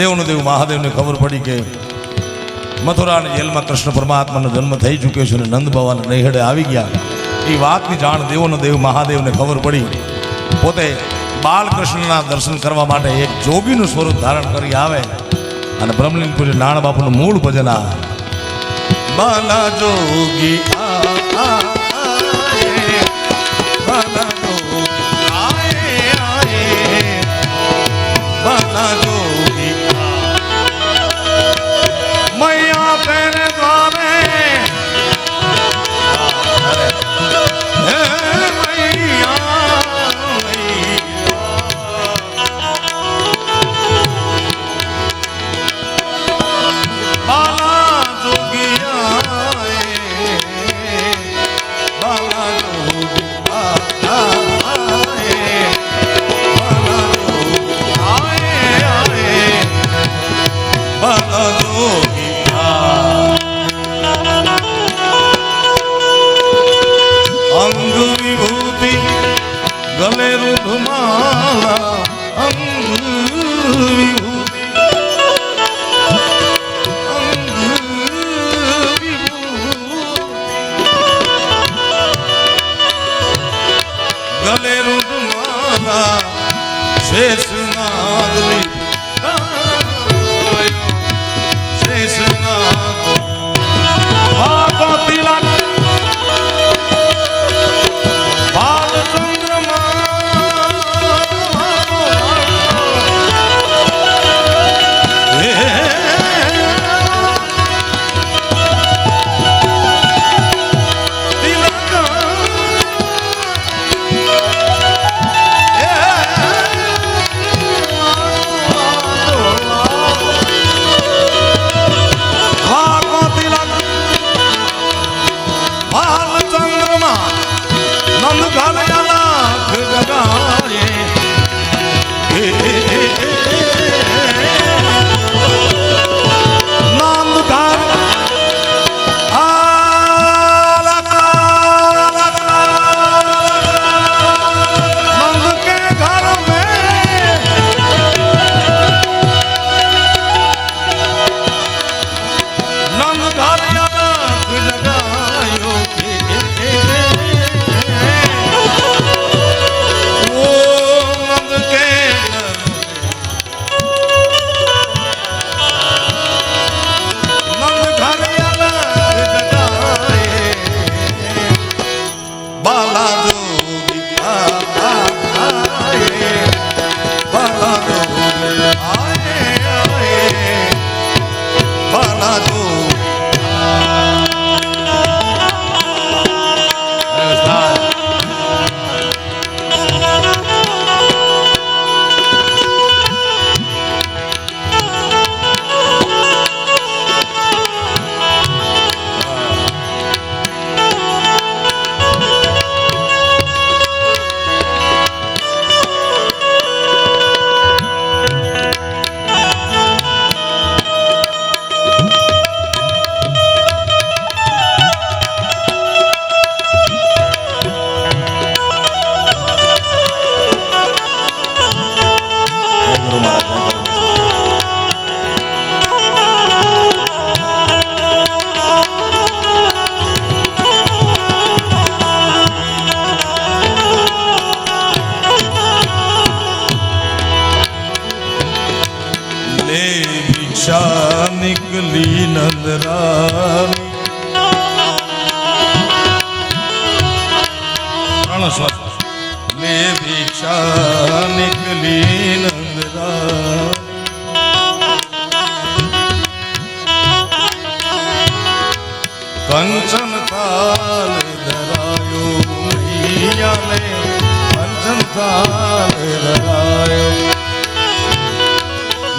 દેવનું દેવ મહાદેવને ખબર પડી કે મથુરાની જેલમાં કૃષ્ણ પરમાત્માનો જન્મ થઈ ચૂક્યો છે અને નંદ બાવાના નૈહડે આવી ગયા. એ વાતની જાણ દેવોનો દેવ મહાદેવને ખબર પડી. પોતે બાલકૃષ્ણના દર્શન કરવા માટે એક જોગીનું સ્વરૂપ ધારણ કરી આવે અને બ્રહ્મલીન પૂજ્ય નાણ બાપુનું મૂળ ભજન આ બાલા જોગી આ, આ, રૂઢમાલા નંદ ઘાલયાલા ગગાએ કંચન થાલ ધરાયો મૈયાને કંચન થાલ ધરાયો.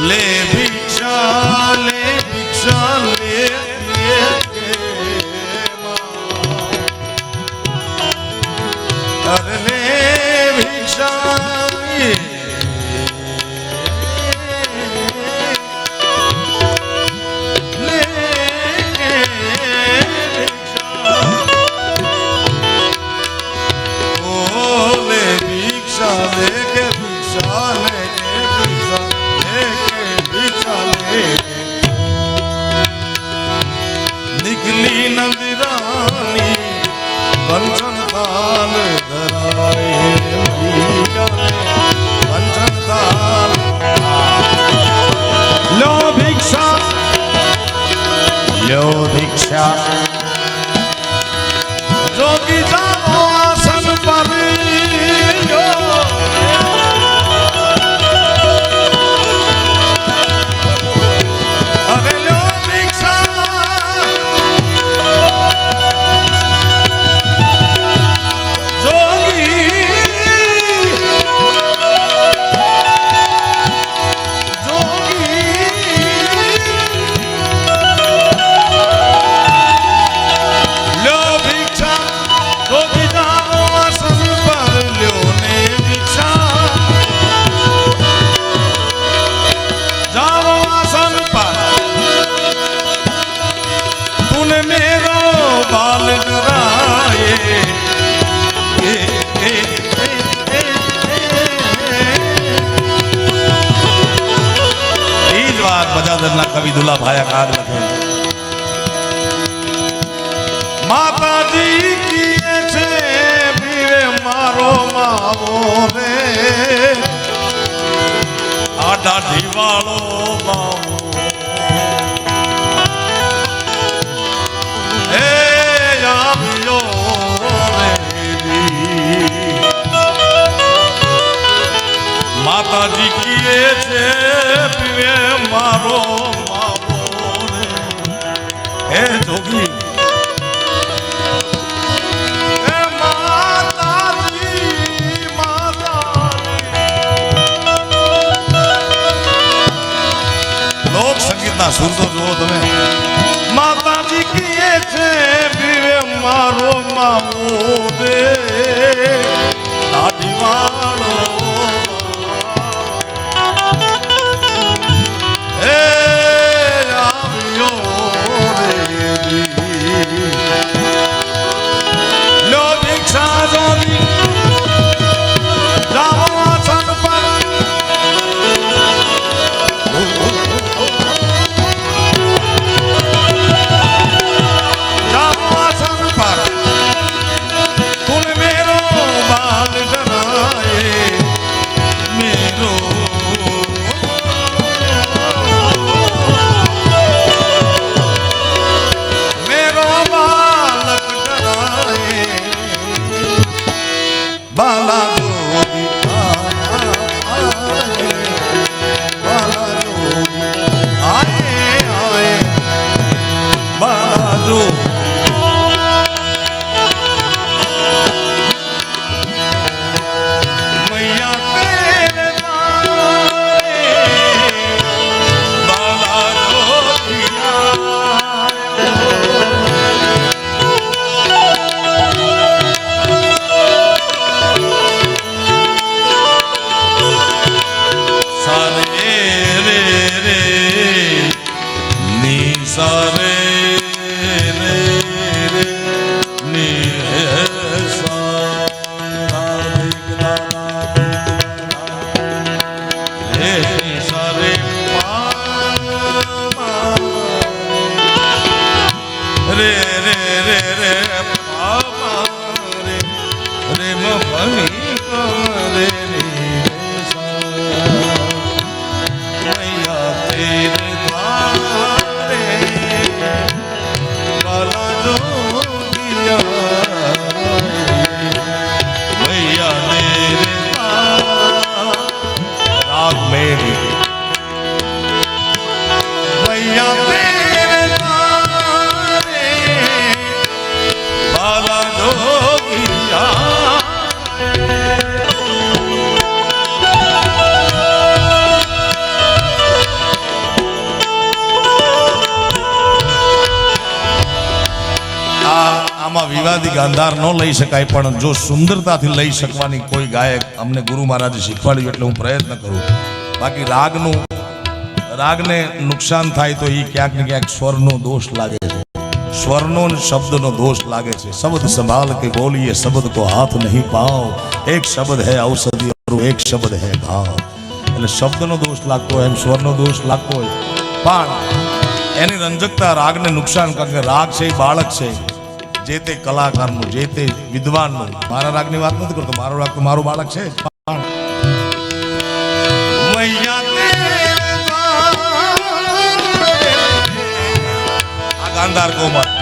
લે આમાં વિવાદી ગાંધાર ન લઈ શકાય, પણ જો સુંદરતાથી લઈ શકવાની કોઈ ગાયક અમને ગુરુ મહારાજે શીખવાડ્યું એટલે હું પ્રયત્ન કરું બાકી રાગનું, રાગને નુકસાન થાય તો એ ક્યાંક ને ક્યાંક સ્વરનો દોષ લાગે છે. સ્વરનો શબ્દનો દોષ લાગે છે. શબ્દ સંભાળ કે બોલીએ, શબ્દ કો હાથ નહીં પાઓ એક શબ્દ હે ઔષધિ એક શબ્દ હે ભાવ એટલે શબ્દનો દોષ લાગતો હોય એમ સ્વરનો દોષ લાગતો હોય. પણ એની રંજકતા રાગને નુકસાન કારણ કે રાગ છે એ બાળક છે. જે તે કલાકારનું, જે તે વિદ્વાનનું. મારા રાગની વાત નથી કરતો, મારો રાગ તો મારું બાળક છે. ગાંધાર કોમર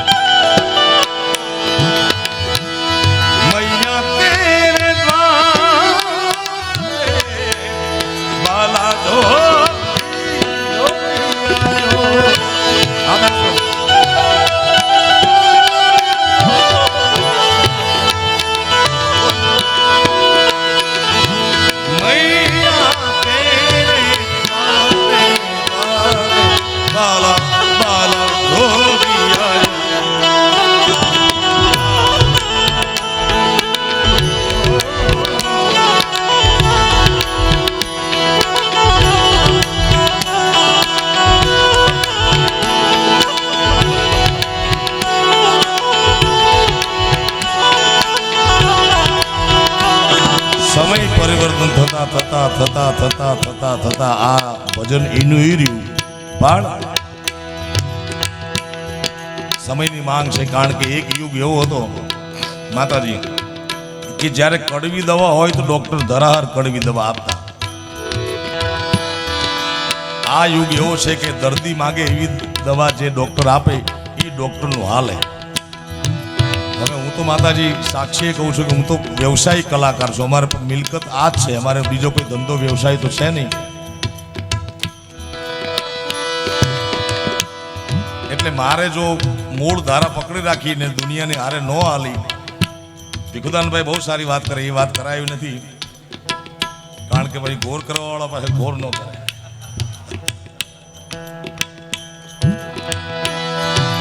થતા થતા આ ભજન એનું ઈ રહ્યું. પણ સમયની માંગ છે કારણ કે એક યુગ એવો હતો, માતાજી, કે જ્યારે કડવી દવા હોય તો ડોક્ટર ધરાહર કડવી દવા આપતા. આ યુગ એવો છે કે દર્દી માગે એવી દવા જે ડોક્ટર આપે એ ડોક્ટરનું હાલે. તો માતાજી, સાક્ષીએ કહું છું કે હું તો વ્યવસાયિક કલાકાર છું. અમારે મિલકત આ જ છે. અમારે બીજો કોઈ ધંધો, વ્યવસાય તો છે નહીં. એટલે મારે જો મૂળ ધારા પકડી રાખીને દુનિયાની હારે ન હાલી. ભીખુદાનભાઈ બહુ સારી વાત કરે, એ વાત કરાવી નથી. કારણ કે ભાઈ ગોર કરવાવાળા પાસે ગોર ન કરે.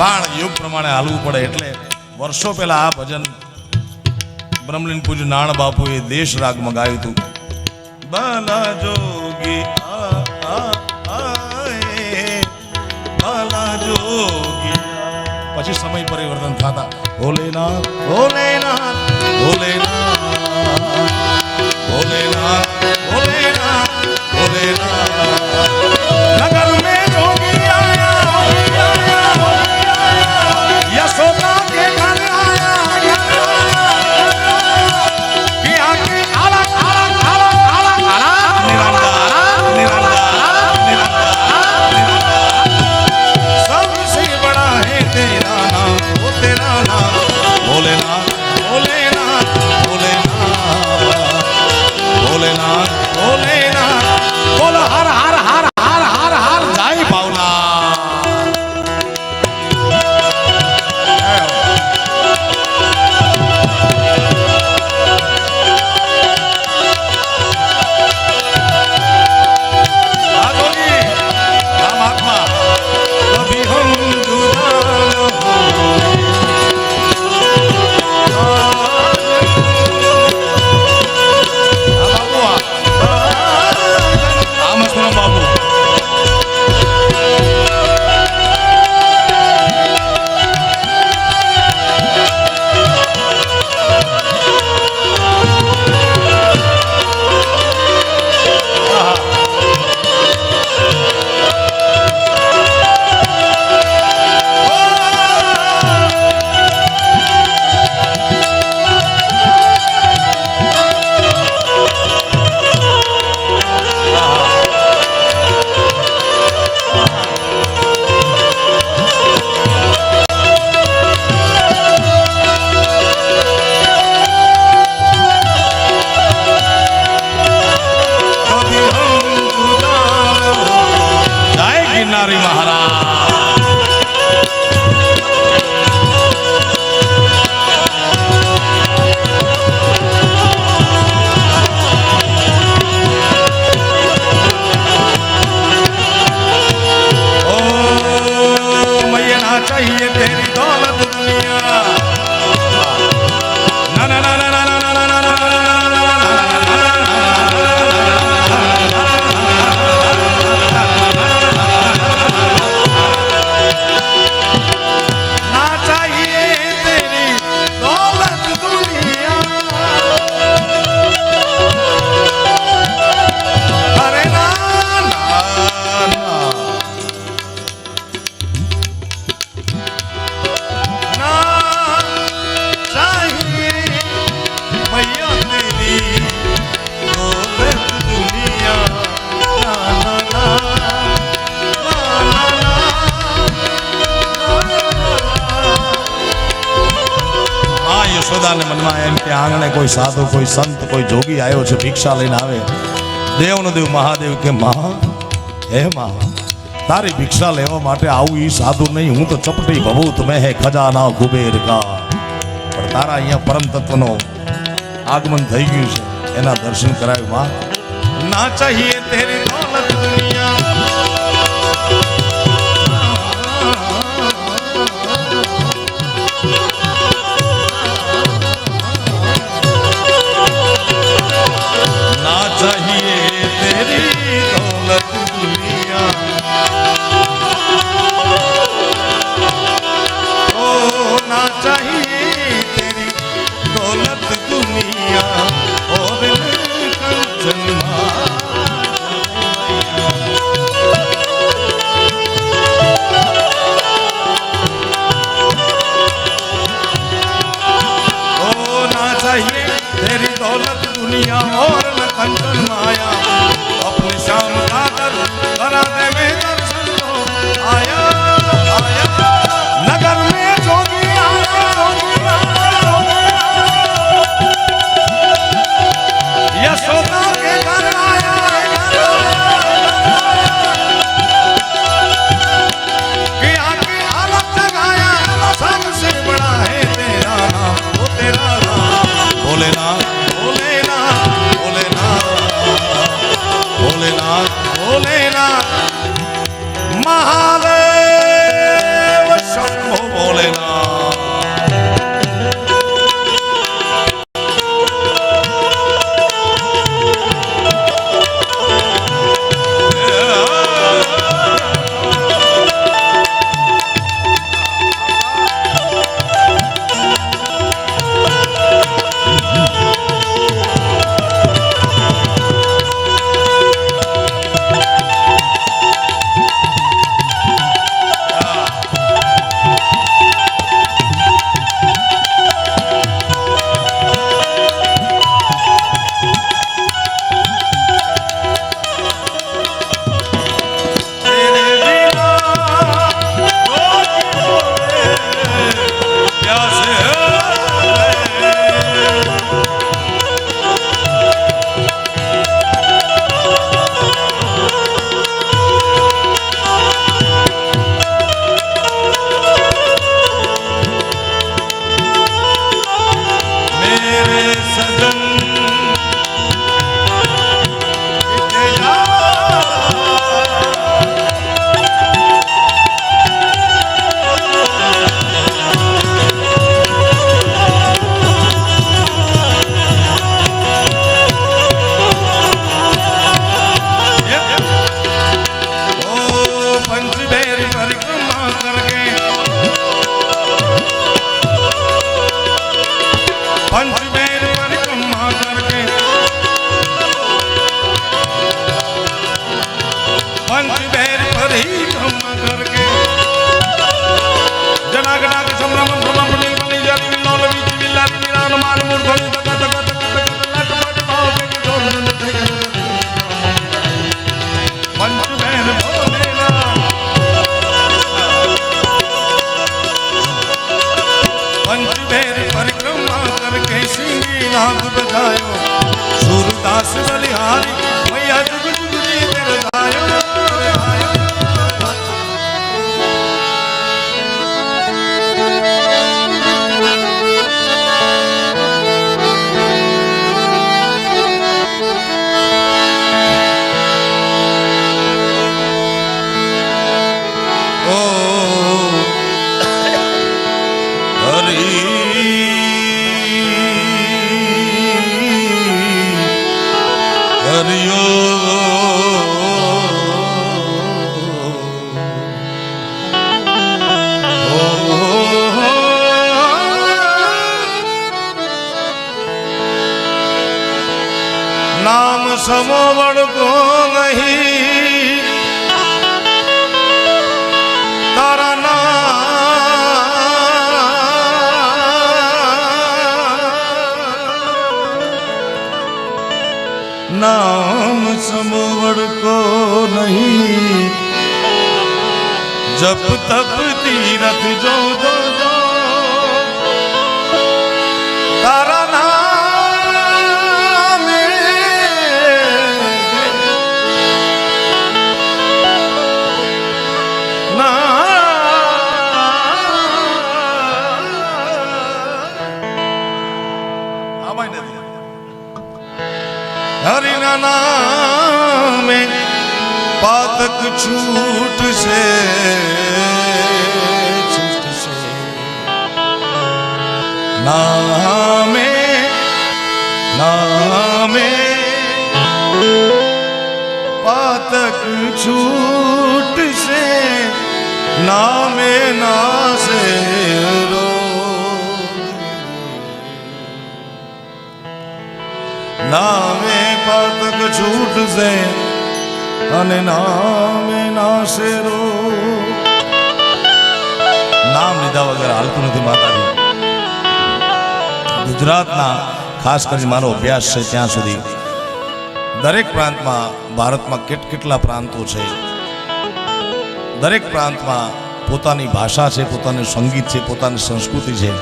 પણ યુગ પ્રમાણે હાલવું પડે એટલે વર્ષો પહેલા આ ભજન બ્રહ્મલીન પૂજ નાણ બાપુએ દેશ રાગમાં ગાયું હતું. બાલા જોગી બાલા જોગી પછી સમય પરિવર્તન થતા ભોલેનાથ ભોલેનાથ ભોલેનાથ ભોલેનાથ lágrimas. કોઈ સાધુ, કોઈ સંત, કોઈ જોગી આવ્યો છે, ભિક્ષા લઈને આવે. દેવનો દેવ મહાદેવ કે, મા, હે મા, તારી ભિક્ષા લેવા માટે આવું એ સાધુ નહીં, હું તો ચપટી ભભૂત, મેં હે ખજાના કુબેર કા. પણ તારા અહીંયા પરમ તત્વનો આગમન થઈ ગયું છે, એના દર્શન કરાવ્યું માં, ના ચાહીએ તેરી દોલત દુનિયા. तेरी दौलत दुनिया और न कंचन माया વળગો નહીં. તારા ના નામ સમવડ કો નહીં. જપ તપ તીરથ જો જો. તારા હરિના નામે પાતક છૂટશે છૂટશે નામે નામે પાતક છૂટશે નામે નાશે. નામે પાતક છૂટશે અને નામે નાશે રો. નામ લીધા વગર હાલતું નથી માતાજી. ગુજરાતના ખાસ કરીને મારો અભ્યાસ છે ત્યાં સુધી. દરેક પ્રાંતમાં ભારતમાં કેટ કેટલા પ્રાંતો છે. દરેક પ્રાંતમાં પોતાની ભાષા છે, પોતાનું સંગીત છે, પોતાની સંસ્કૃતિ છે.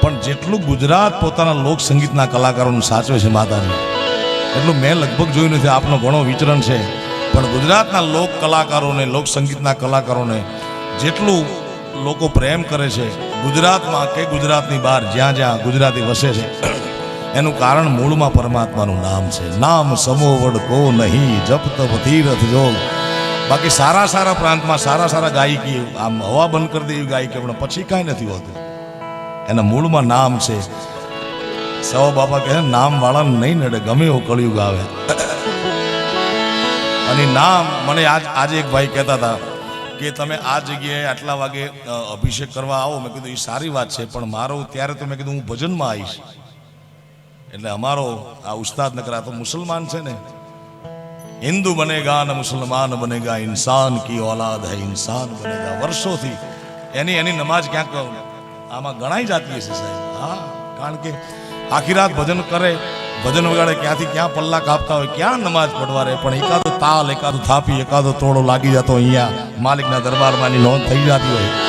પણ જેટલું ગુજરાત પોતાના લોક સંગીતના કલાકારોને સાચવે છે માતાજી એટલું મેં લગભગ જોયું નથી, આપનો ઘણો વિચરણ છે. પણ ગુજરાતના લોક કલાકારોને, લોક સંગીતના કલાકારોને જેટલું લોકો પ્રેમ કરે છે, ગુજરાતમાં કે ગુજરાતની બહાર, જ્યાં જ્યાં ગુજરાતી વસે છે, એનું કારણ મૂળમાં પરમાત્માનું નામ છે. નામ સમોવડ કો નહીં, જપ તપ તીરથ જોગ. બાકી સારા સારા પ્રાંતમાં સારા સારા ગાયકી, આમ હવા બંધ કરી દે એવી ગાયકી, પણ પછી કાંઈ નથી હોતું. એના મૂળમાં નામ છે સૌ બાપા કહે, નામ વાળા નહીં નડે, ગમે એવું કળિયુગ આવે. અને નામ, મને આજ, આજે એક ભાઈ કહેતા હતા કે તમે આ જગ્યાએ આટલા વાગે અભિષેક કરવા આવો. મેં કીધું, એ સારી વાત છે, પણ મારો ત્યારે તો મેં કીધું, હું ભજનમાં આવીશ. એટલે અમારો આ ઉસ્તાદ નકરા તો મુસલમાન છે ને. હિન્દુ બનેગા ને મુસલમાન બનેગા ઇન્સાન કી ઓલાદ હૈ, ઇન્સાન બનેગા વર્ષોથી એની એની નમાઝ ક્યાંક, આમાં ગણાઈ જતી હશે સાહેબ. હા, કારણ કે આખી રાત ભજન કરે, ભજન વગાડે, ક્યાંથી ક્યાં પલ્લા કાપતા હોય, ક્યાં નમાજ પડવા રહે પણ એકાદો તાલ, એકાદો થાપી, એકાદો તોડો લાગી જતો અહીંયા, માલિકના દરબારમાં એની નોંધ થઈ જતી હોય.